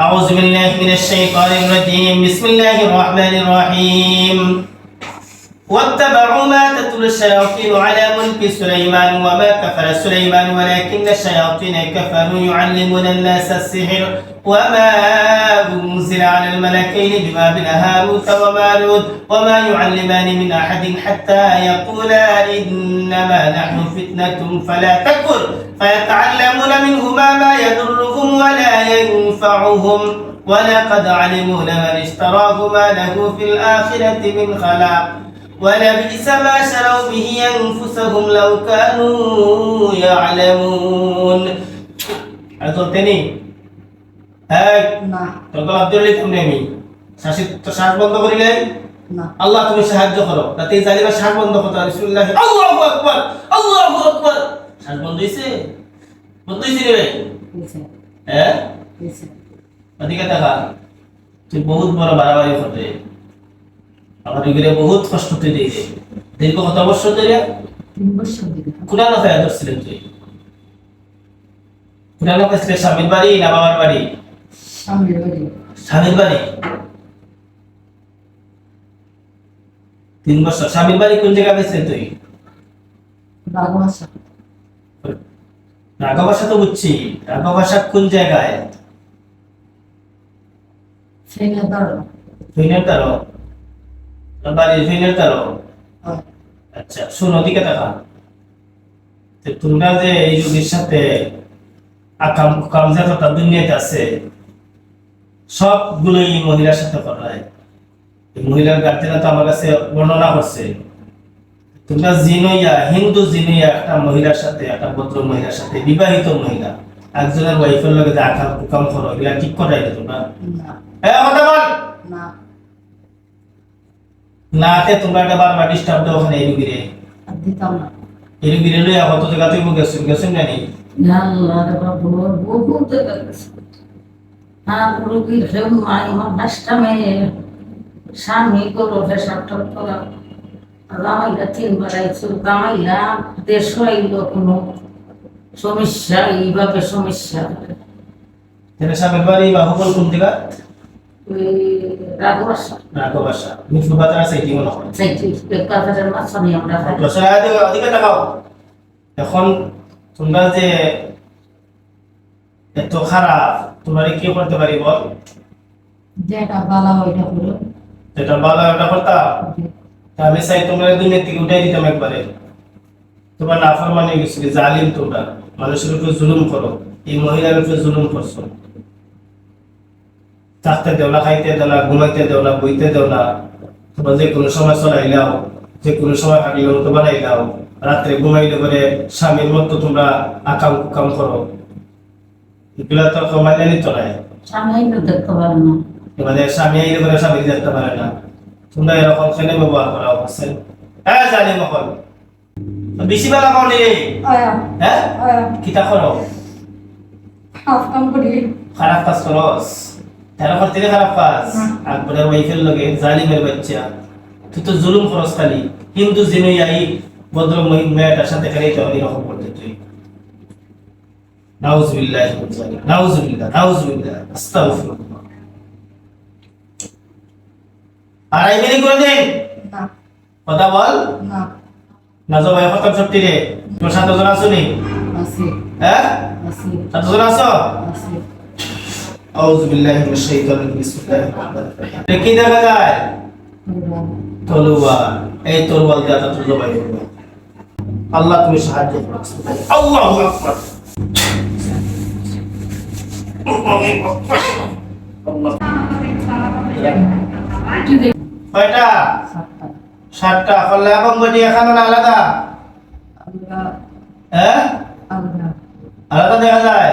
أعوذ بالله من الشيطان الرجيم. بسم الله الرحمن الرحيم. واتبعوا ما تتلو الشياطين على ملك سليمان وما كفر سليمان ولكن الشياطين كفروا يعلمون الناس السحر وما أنزل على الملكين ببابل هاروت وماروت وما يعلمان من أحد حتى يقولا إنما نحن فتنة فلا تكفر. فيتعلمون منهما ما يضرهم ولا ينفعهم ولقد علموا لمن اشتراه ما له في الآخرة من خلاق ولبئس ما شروا به أنفسهم لو كانوا يعلمون أتوتني هاي না তোর আব্দুল আলী তুমি আমি শ্বাসিত শ্বাস বন্ধ করিলে না আল্লাহ তুমি সাহায্য করো যাতে এই জালিমা শ্বাস বন্ধ করতে পারে বিসমিল্লাহ আল্লাহু আকবার আল্লাহু আকবার শ্বাস বন্ধ হইছে বন্ধ হইছে রে ভাই হয়েছে হ্যাঁ ওদিকে দেখা তুই বহুত বড় বাড়াবাড়ি করতে। আমার এগুলো বহুত কষ্ট তুই দিয়ে দীর্ঘ কত বছর ধরে? তিন বছর কোরআন খায় ধরছিলেন তুই। কোরআন খাইছিলে স্বামীর বাড়ি না বাবার বাড়ি? স্বামীর বাড়ি। তিন বছর। স্বামীর বাড়ি কোন জায়গায় গেছিলেন তুই? বাবু রাগা ভাষা তো বুঝছি। রাগা ভাষা কোন জায়গায়? ফেনে ফিনের তারো বাড়ির ফিনের তারো আচ্ছা শোন ওদিকে দেখা। তোমরা যে এই যুগের সাথে আকাম কুকাম যে কথা দুনিয়াতে আছে সবগুলোই মহিলার সাথে করা হয় মহিলার গার্জেনা তো আমার কাছে বর্ণনা করছে। তোমরা জিনইয়া হিন্দু জিনইয়া একটা মহিলার সাথে একটা ভদ্র মহিলার সাথে বিবাহিত মহিলা একজনের ওয়াইফের লগে যে আকাম কুকাম করো এগুলা ঠিক করাই তোমরা না হ্যাঁ কথা বল না নাতে তোমরা একটা বারবার ডিস্টার্ব দাও ওখানে এই না এই রুগীরে লইয়া কত জায়গা তুই গেছেন গেছেন না নি না আল্লাহ রে বাবু বহুত গেছে আর রুগীর হেউ মাই আমার দশটা মেয়ে স্বামী করো পেশাব টপ করা রামাইলা তিনবার আইছিল রামাইলা দেশ আইল কোনো সমস্যা এইভাবে সমস্যা। তাহলে সামনের বাড়ি বা হবল কোন রাঘব মিঠু বাজার আছে এটি মনে হয়? বাজারের আমরা এখন তোমরা যে এত খারাপ তোমরা কি করতে পারি বল? যেটা বালা ওইটা হলো যেটা ভালো ওটা করতাম? তা আমি চাই তোমরা দুনিয়া থেকে উঠাই দিতাম একবারে। তোমার নাফর মানে গেছিল জালিম তোমরা। মানুষের উপরে জুলুম করো এই মহিলার উপরে জুলুম করছ। থাকতে দেও না খাইতে দেও না ঘুমাইতে দেও না বইতে দেও না। তোমরা যে কোনো সময় চলাইলাও যে কোনো সময় হাঁটিলে মতো বানাইলাও রাত্রে ঘুমাইলে পরে স্বামীর মতো তোমরা আকাম কুকাম করো। এগুলা তো কমাইলে নিত না। মানে স্বামী আইলে পরে স্বামী দেখতে পারে না। তোমরা এরকম খেলে ব্যবহার করা? হচ্ছে হ্যাঁ জানি মহল। বেশি বেলা পাওনি রে আয়া। হ্যাঁ? কিতা করো? করি। খারাপ কাজ করস? তারা করতে খারাপ কাজ। আকবরের ওয়াইফের লগে জালিমের বাচ্চা। তুই তো জুলুম করস খালি। কিন্তু জিনুই আই ভদ্র মেয়েটার সাথে খালি তো এরকম করতে তুই। নাউজুবিল্লাহ নাউজুবিল্লাহ নাউজুবিল্লাহ। আস্তাগফিরুল্লাহ। আড়াই মিনিট করে দেন কথা বল। নাজো ভাই খতম সত্যি রে? তোর সাতজন আছো নি? হ্যাঁ? আসি সাতজন আছো? আউযু বিল্লাহি মিনাশ শাইতানির বিসমিল্লাহির রহমানির রহিম। কি দেখা যায়? এই তলোয়ার দিয়ে তা তুলো ভাই আল্লাহ তুমি সাহায্য করো। আল্লাহু আকবার। কয়টা? সাতটা। সাতটা। করলে এবং বডি এখানে আলাদা? হ্যাঁ? আলাদা দেখা যায়?